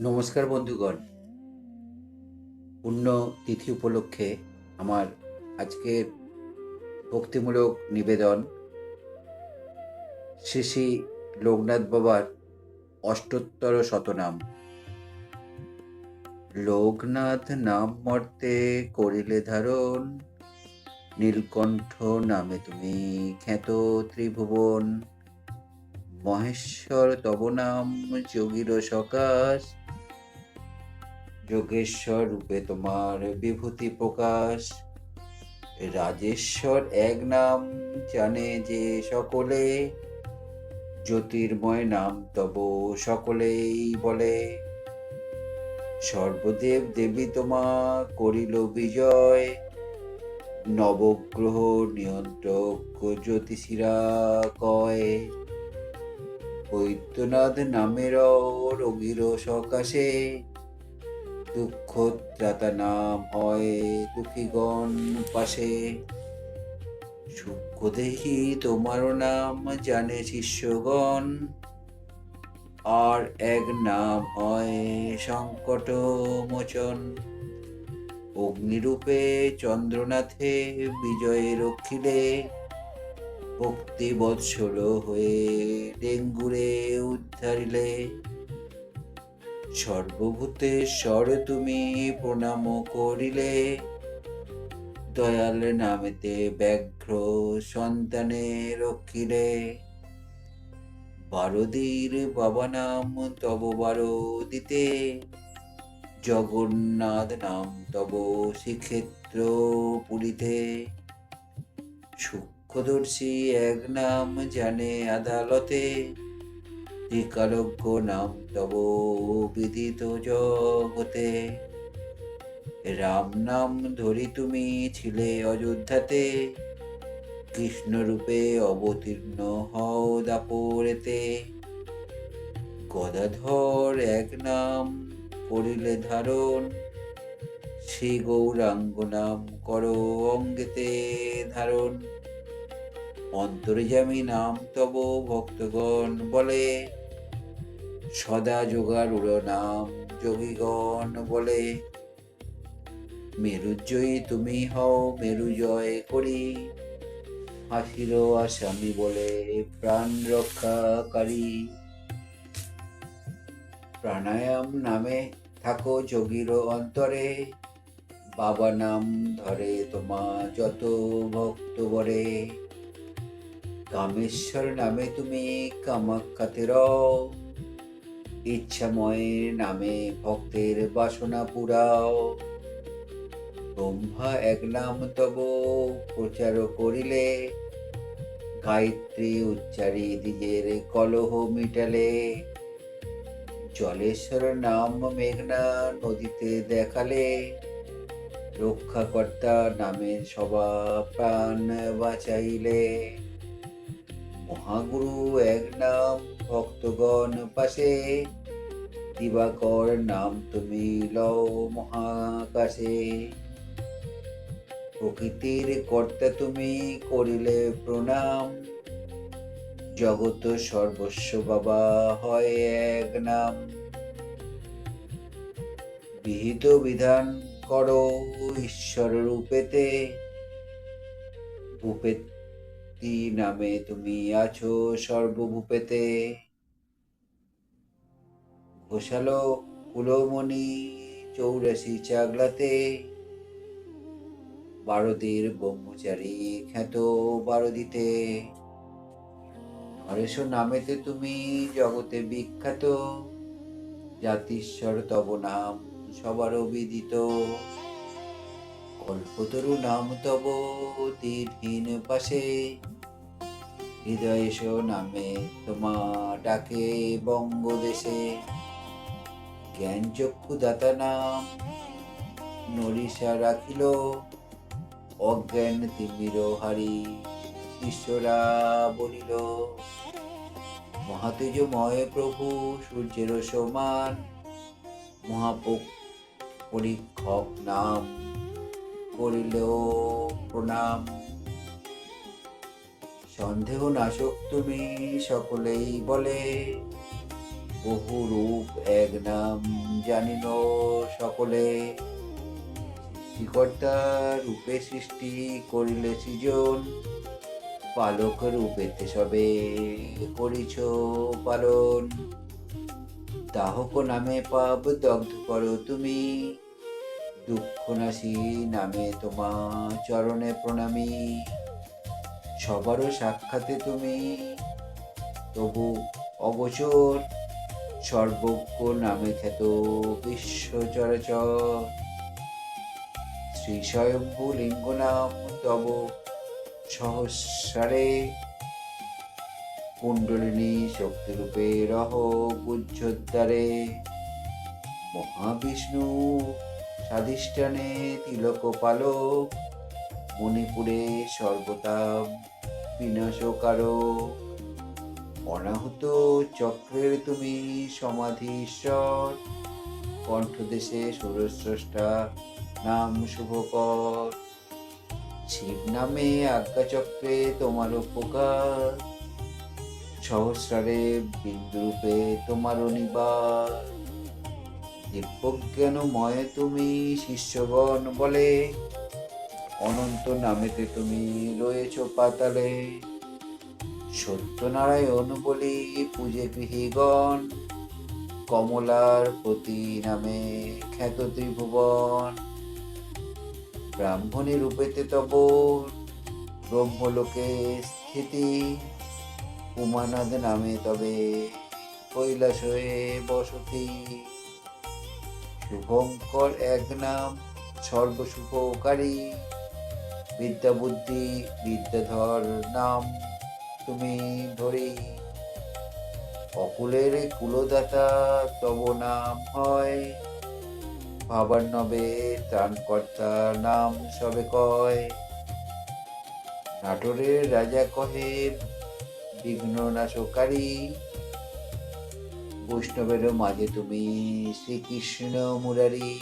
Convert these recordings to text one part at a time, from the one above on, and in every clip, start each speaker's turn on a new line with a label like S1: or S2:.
S1: নমস্কার বন্ধুগণ। পূর্ণ তিথি উপলক্ষে আমার আজকের ভক্তিমূলক নিবেদন শ্রী শ্রী লোকনাথ বাবার অষ্টোত্তর শতনাম। লোকনাথ নাম মর্তে করিলে ধারণ, নীলকণ্ঠ নামে তুমি খ্যাত ত্রিভুবন। মহেশ্বর তব নাম যোগীর সকাশ যোগেশ্বর রূপে তোমার বিভূতি প্রকাশ। রাজেশ্বর এক নাম জানে যে সকলে, জ্যোতির্ময় নাম তব সকলেই বলে। সর্বদেব দেবী তোমা, করিল বিজয়। নবগ্রহ নিয়ন্ত্রক জ্যোতিষীরা কয়, বৈদ্যনাথ নামের রোগীর সকাশে দুঃখ ত্রাতা নাম হয় দুঃখীগণ পাশে। সূক্ষ্ম দেহি তোমার নাম জানে শিষ্যগণ। আর এক নাম হয় সংকট মোচন অগ্নিরূপে চন্দ্রনাথে বিজয়ে রক্ষিলে। ভক্তি বৎসল হয়ে ডেঙ্গুরে উদ্ধারিলে। সর্বভূতেশ্বর তুমি প্রণাম করিলে। দয়াল নামেতে ব্যাঘ্র সন্তানে রক্ষিলে। বারদীর বাবা নাম তব বারো দিতে জগন্নাথ নাম তব শ্রীক্ষেত্র পুরীতে। সূক্ষ্মদর্শী এক নাম জানে আদালতে। ত্রিকালজ্ঞ নাম তব বিদিত জগতে রাম নাম ধরি তুমি ছিলে অযোধ্যাতে কৃষ্ণ রূপে অবতীর্ণ হও দাপরেতে গদাধর এক নাম করিলে ধারণ। শ্রী গৌরাঙ্গ নাম কর অঙ্গেতে ধারণ। অন্তর্যামী নাম তব ভক্তগণ বলে। সদা যোগারূঢ় নাম যোগীগণ বলে। মেরুজয়ী তুমি হও মেরু জয় করি। হাসির আসামি বলে, প্রাণ রক্ষাকারী। প্রাণায়াম নামে থাকো যোগীর অন্তরে। বাবা নাম ধরে তোমা যত ভক্ত বরে। কামেশ্বর নামে তুমি কামাখ্যাতে রও। ইচ্ছাময়ের নামে ভক্তের বাসনা পুরাও। ব্রহ্মা এক নাম তব প্রচার করিলে, গায়ত্রী উচ্চারি দিজের কলহ মিটালে। জলেশ্বর নাম মেঘনা নদীতে দেখালে, রক্ষাকর্তা নামের সবা প্রাণ বাঁচাইলে। মহাগুরু এক নাম ভক্তগণ পাশে। দিবাকর নাম তুমি লও মহাকাশে। প্রকৃতির কর্তা তুমি করিলে প্রণাম। জগত সর্বস্ব বাবা হয় এক নাম। বিহিত বিধান করো ঈশ্বর রূপেতে। ভূপেতি নামে তুমি আছো সর্বভূপেতে। ঘোষালো কুলমণি চৌরাশি চাগলাতে। বারদির ব্রহ্মচারী খ্যাত বারদিতে। হরেশ নামেতে তুমি জগতে বিখ্যাত। জাতিশ্বর তব নাম সবার বিদিত কল্পতরু নাম তব তীরহীন পাশে। হৃদয়েশ নামে তোমা ডাকে বঙ্গদেশে। জ্ঞান চক্ষু দাতা নাম নরিষা রাখিল, অজ্ঞান তিমির হারি শিষ্যরা বলিল, মহাতেজময় প্রভু, সূর্যের সমান মহাপক পরীক্ষক নাম করিল প্রণাম। সন্দেহ নাশক তুমি সকলেই বলে, বহু রূপ এক নাম জানিন সকলে। সৃষ্টিকর্তা রূপে সৃষ্টি করিলে সৃজন, পালক রূপেতে সবে করিছ পালন। দাহক নামে পাপ দগ্ধ করো তুমি দুঃখ নাশী নামে তোমার চরণে প্রণামী। সবারও সাক্ষাতে তুমি। তবু অগোচর সর্বজ্ঞ নামে খ্যাত বিশ্ব চরাচর শ্রী স্বয়ম্ভু লিঙ্গ নাম তব সহস্রারে। কুণ্ডলিনী শক্তিরূপে রহ গুজ্জোদ্দারে মহাবিষ্ণু স্বাধিষ্ঠানে তিলক পালক মণিপুরে সর্বতাপ বিনাশকারক। অনাহুত চক্রের তুমি সমাধীশ্বর। কণ্ঠদেশে সুরস্রষ্টা নাম শুভকর। শিব নামে আজ্ঞাচক্রে তোমার উপকার। সহস্রারে বিন্দুরূপে তোমার নিবার দিব্যজ্ঞানময় তুমি শিষ্যগণ বলে, অনন্ত নামেতে তুমি রয়েছ পাতালে। সত্যনারায়ণ বলি পূজে গৃহীগণ, কমলার প্রতি নামে খ্যাত ত্রিভুবন। ব্রাহ্মণী রূপেতে তব ব্রহ্মলোকে স্থিতি উমানাদ নামে তবে কৈলাস হয়ে বসতি। শুভঙ্কর এক নাম সর্বশুভকারী বিদ্যা বুদ্ধি বিদ্যাধর নাম, তুমি ধরি। অকুলের কুলদাতা তব নাম হয়। ভাবার নবে ত্রাণকর্তা নাম সবে কয়। নাটোরের রাজা কহে বিঘ্ন নাশকারী বৈষ্ণবের মাঝে তুমি শ্রীকৃষ্ণ মুরারি।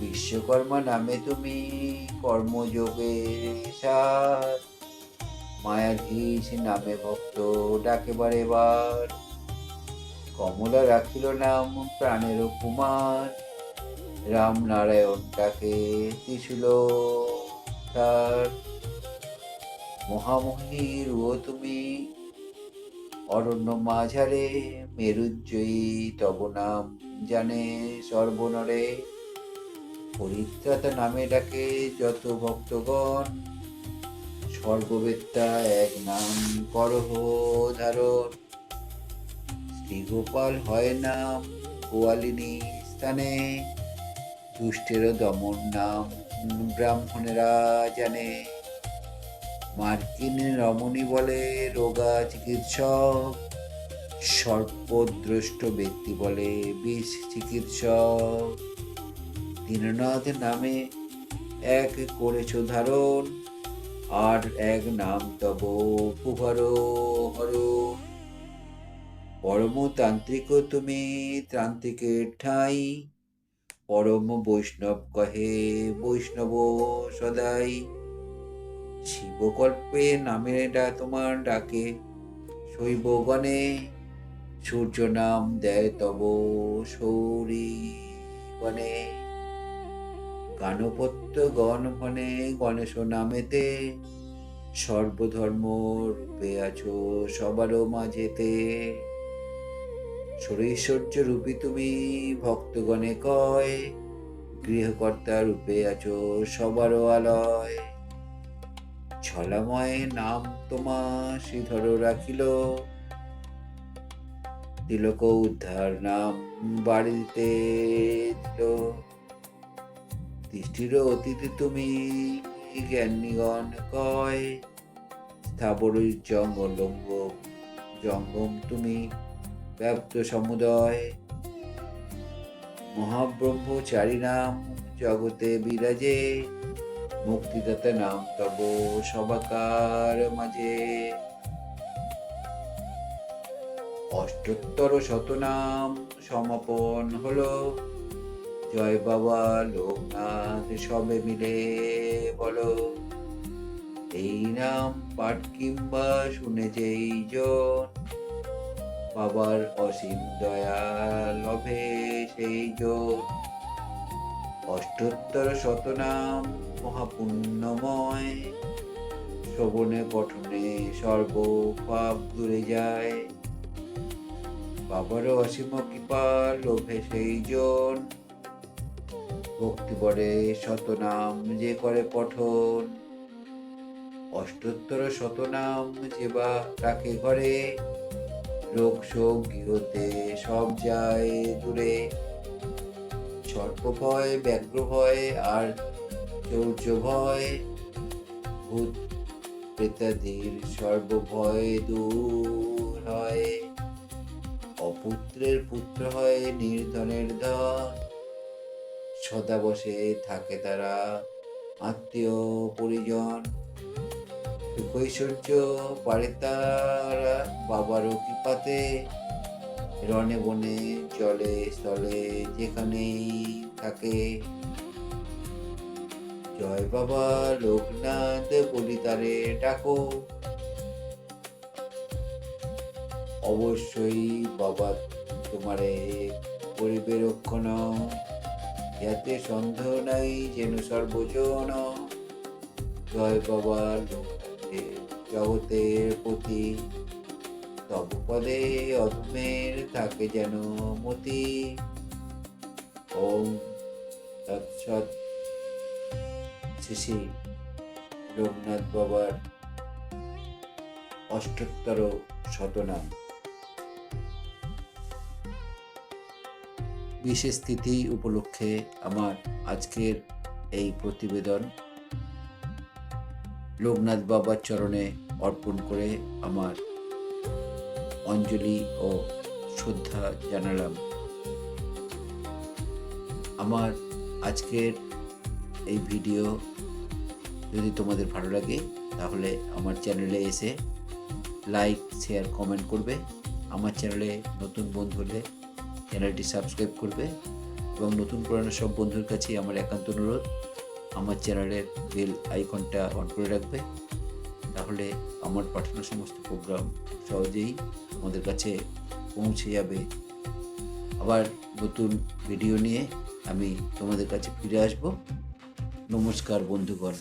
S1: বিশ্বকর্মা নামে তুমি কর্মযোগের সার। মায়াধীশ নামে ভক্ত ডাকে বারে বার। কমলা রাখিল নাম প্রাণের কুমার রাম নারায়ণ ডাকে ত্রিশূল তার মহামহির ও তুমি অরণ্য মাঝারে মেরুজ্জয়ী তব নাম জানে সর্বনরে। পরিত্রাতা নামে ডাকে যত ভক্তগণ। সর্ববেত্তা এক নাম করহ ধারণ। শ্রীগোপাল হয় নাম গোয়ালিনী স্থানে। দুষ্টের দমন নাম ব্রাহ্মণেরা জানে। মার্কিন রমণী বলে, রোগা চিকিৎসক। সর্পদ্রষ্ট ব্যক্তি বলে, বিষ চিকিৎসক। দীননাথ নামে এক করেছ ধারণ আর এক নাম তব পুহর হর পরমতান্ত্রিক তুমি তান্ত্রিকের ঠাই। পরম বৈষ্ণব কহে, বৈষ্ণব সদাই। শিবকল্পে নামে তোমার ডাকে। শৈবগণে সূর্য নাম দেয় তব সৌরী গণে গানপত্য গণ মনে গণেশ নামেতে সর্বধর্ম রূপে আছো সবারও মাঝেতে। সরৈশ্বর্য রূপী তুমি ভক্তগণে কয়, গৃহকর্তা রূপে আছো সবারও আলয়। ছলাময় নাম তোমা শ্রীধর রাখিল। তিলক উদ্ধার নাম বাড়িতে দিল। দৃষ্টির অতীতে তুমি জ্ঞানীগণ কয়। স্থাবর জঙ্গলঙ্গ জঙ্গম তুমি ব্যাপ্ত সমুদয়। মহাব্রহ্মচারী নাম জগতে বিরাজে। মুক্তিদাতা নাম তব সবাকার মাঝে। অষ্টোত্তর শতনাম সমাপন হলো। জয় বাবা লোকনাথ সবে মিলে বলো। এই নাম পাঠ কিংবা শুনে যেই জন, বাবার অসীম দয়া লভে সেই যোগ অষ্টোত্তর শতনাম মহাপুণ্যময়। শ্রবণে পঠনে সর্ব পাপ দূরে যায়। বাবারও অসীম কৃপা, লোভে সেই জন ভক্তি বরে শতনাম যে করে পঠন। অষ্টোত্তর শতনাম যে বা রাখে ঘরে, রোগ শোক গৃহতে সব যায় দূরে। সর্প ভয় ব্যাঘ্র ভয়, আর চৌর্য ভয়, ভূত প্রেতাদির সর্বভয় দূর হয়। অপুত্রের পুত্র হয় নির্ধনের ধন। সদা বসে থাকে তারা আত্মীয়, পরিজন। সুখৈশ্বর্য পারে তারা বাবারও কৃপাতে। রনে বনে, জলে, স্থলে যেখানেই থাকে। জয় বাবা লোকনাথ বলি তারে ডাকো। অবশ্যই বাবা তোমারে করিবে রক্ষণ। যাতে সন্দেহ নাই যেন সর্বজন। জয় বাবা লোকনাথের জগতের প্রতি। তব পদে অধমের থাকে যেন মতি। ওম তৎসৎ। শ্রী লোকনাথ বাবার অষ্টোত্তর শতনাম। বিশেষ তিথি উপলক্ষে আমার আজকের এই প্রতিবেদন। লোকনাথ বাবার চরণে অর্পণ করে আমার অঞ্জলি ও শ্রদ্ধা জানালাম। আমার আজকের এই ভিডিও যদি তোমাদের ভালো লাগে, তাহলে আমার চ্যানেলে এসে লাইক, শেয়ার, কমেন্ট করবে। আমার চ্যানেলে নতুন বন্ধু হলে চ্যানেলটি সাবস্ক্রাইব করবে এবং নতুন পুরানো সব বন্ধুর কাছেই আমার একান্ত অনুরোধ, আমার চ্যানেলের বেল আইকনটা অন করে রাখবে। তাহলে আমার পাঠানো সমস্ত প্রোগ্রাম সহজেই তোমাদের কাছে পৌঁছে যাবে। আবার নতুন ভিডিও নিয়ে আমি তোমাদের কাছে ফিরে আসব। নমস্কার বন্ধুগণ।